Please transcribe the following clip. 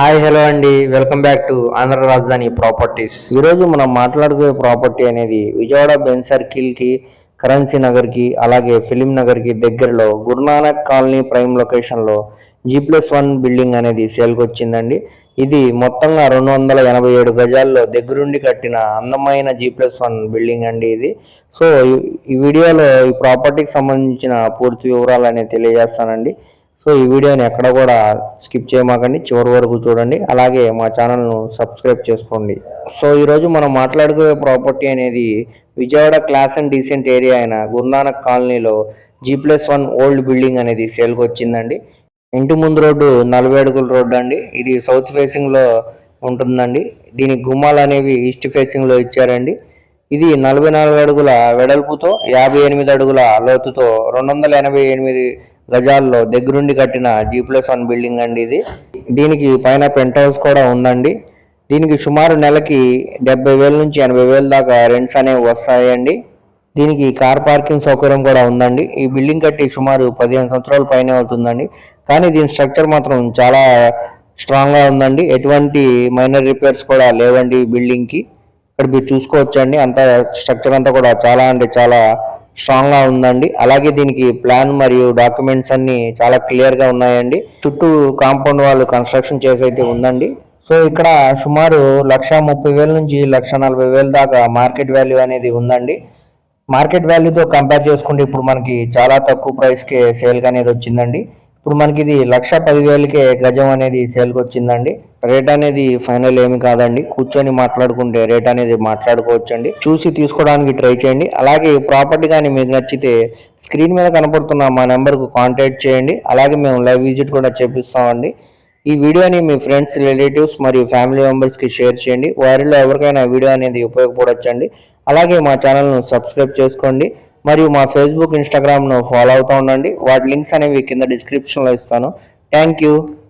Hi hello అండి. Welcome back to Andhra Rajadhani properties. ఈరోజు మనం మాట్లాడుకునే ప్రాపర్టీ అనేది విజయవాడ బెన్ సర్కిల్కి కరెన్సీ నగర్కి అలాగే ఫిలిం నగర్కి దగ్గరలో గురునానక్ కాలనీ ప్రైమ్ లొకేషన్లో జీ ప్లస్ వన్ బిల్డింగ్ అనేది సేల్కి వచ్చిందండి. ఇది మొత్తంగా రెండు వందల ఎనభై ఏడు గజాల్లో దగ్గరుండి కట్టిన అందమైన జీ ప్లస్ వన్ బిల్డింగ్ అండి ఇది. సో ఈ- వీడియోలో ఈ ప్రాపర్టీకి సంబంధించిన పూర్తి వివరాలు అనేది తెలియజేస్తానండి. సో ఈ వీడియోని ఎక్కడ కూడా స్కిప్ చేయమాకండి. చివరి వరకు చూడండి. అలాగే మా ఛానల్ను సబ్స్క్రైబ్ చేసుకోండి. సో ఈరోజు మనం మాట్లాడుకునే ప్రాపర్టీ అనేది Vijayawada class and decent area అయిన గురునానక్ కాలనీలో G plus one old building అనేది సేల్కి వచ్చిందండి. ఇంటి ముందు రోడ్డు నలభై అడుగుల రోడ్డు అండి. ఇది సౌత్ ఫేసింగ్లో ఉంటుందండి. దీని గుమ్మాలు అనేవి ఈస్ట్ ఫేసింగ్లో ఇచ్చారండి. ఇది నలభై నాలుగు అడుగుల వెడల్పుతో యాభై ఎనిమిది అడుగుల లోతుతో రెండు వందల ఎనభై ఎనిమిది గజాల్లో దగ్గరుండి కట్టిన జీ ప్లస్ వన్ బిల్డింగ్ అండి ఇది. దీనికి పైన పెంట్ హౌస్ కూడా ఉందండి. దీనికి సుమారు నెలకి డెబ్బై వేల నుంచి ఎనభై వేల దాకా రెంట్స్ అనేవి వస్తాయండి. దీనికి కార్ పార్కింగ్ సౌకర్యం కూడా ఉందండి. ఈ బిల్డింగ్ కట్టి సుమారు పదిహేను సంవత్సరాల పైనే అవుతుందండి. కానీ దీని స్ట్రక్చర్ మాత్రం చాలా స్ట్రాంగ్గా ఉందండి. ఎటువంటి మైనర్ రిపేర్స్ కూడా లేవండి ఈ బిల్డింగ్కి ఇక్కడ మీరు చూసుకోవచ్చండి. అంతా స్ట్రక్చర్ అంతా కూడా చాలా అంటే చాలా స్ట్రాంగ్గా ఉందండి. అలాగే దీనికి ప్లాన్ మరియు డాక్యుమెంట్స్ అన్ని చాలా క్లియర్గా ఉన్నాయండి. చుట్టూ కాంపౌండ్ వాళ్ళు కన్స్ట్రక్షన్ చేసైతే ఉందండి. సో ఇక్కడ సుమారు లక్ష ముప్పై వేల నుంచి లక్ష నలభై వేల దాకా మార్కెట్ వాల్యూ అనేది ఉందండి. మార్కెట్ వాల్యూతో కంపేర్ చేసుకుంటే ఇప్పుడు మనకి చాలా తక్కువ ప్రైస్కే సేల్ అనేది వచ్చిందండి. ఇప్పుడు మనకి ఇది లక్ష పదివేలకే గజం అనేది సేల్కి వచ్చిందండి రేట్ అనేది ఫైనల్ ఏమి కాదండి. కూర్చొని మాట్లాడుకుంటే రేట్ అనేది మాట్లాడుకోవచ్చండి. చూసి తీసుకోవడానికి ట్రై చేయండి. అలాగే ప్రాపర్టీ కానీ మీకు నచ్చితే స్క్రీన్ మీద కనపడుతున్న మా నెంబర్కు కాంటాక్ట్ చేయండి. అలాగే మేము లైవ్ విజిట్ కూడా చేపిస్తామండి. ఈ వీడియోని మీ ఫ్రెండ్స్ రిలేటివ్స్ మరియు ఫ్యామిలీ మెంబర్స్కి షేర్ చేయండి. వారిలో ఎవరికైనా వీడియో అనేది ఉపయోగపడవచ్చండి అలాగే మా ఛానల్ను సబ్స్క్రైబ్ చేసుకోండి. మరియు మా ఫేస్బుక్ ఇన్స్టాగ్రామ్ను ఫాలో అవుతూ ఉండండి. వాటి లింక్స్ అనేవి కింద డిస్క్రిప్షన్లో ఇస్తాను. Thank you